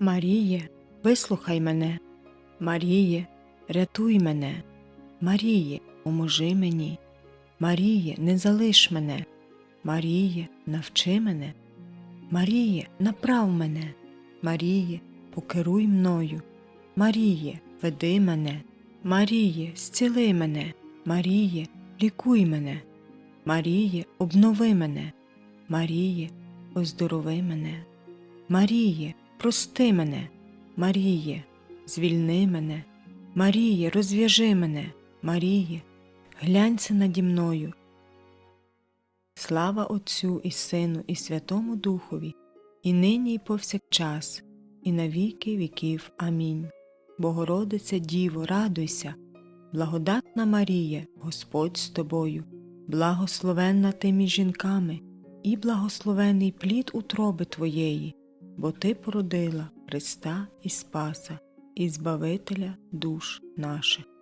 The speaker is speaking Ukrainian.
Маріє, вислухай мене, Маріє, рятуй мене, Маріє, поможи мені, Маріє, не залиш мене, Маріє, навчи мене, Маріє, направ мене, Маріє, покеруй мною, Маріє, веди мене, Маріє, зціли мене, Маріє, лікуй мене, Маріє, обнови мене, Маріє, оздорови мене, Маріє, прости мене, Маріє, звільни мене, Маріє, розв'яжи мене, Маріє, глянься наді мною. Слава Отцю і Сину, і Святому Духові, і нині, і повсякчас, і на віки віків. Амінь. Богородице Діво, радуйся, благодатна Марія, Господь з тобою, благословенна ти між жінками, і благословений плід утроби Твоєї, бо Ти породила Христа і Спаса, і Збавителя душ наших.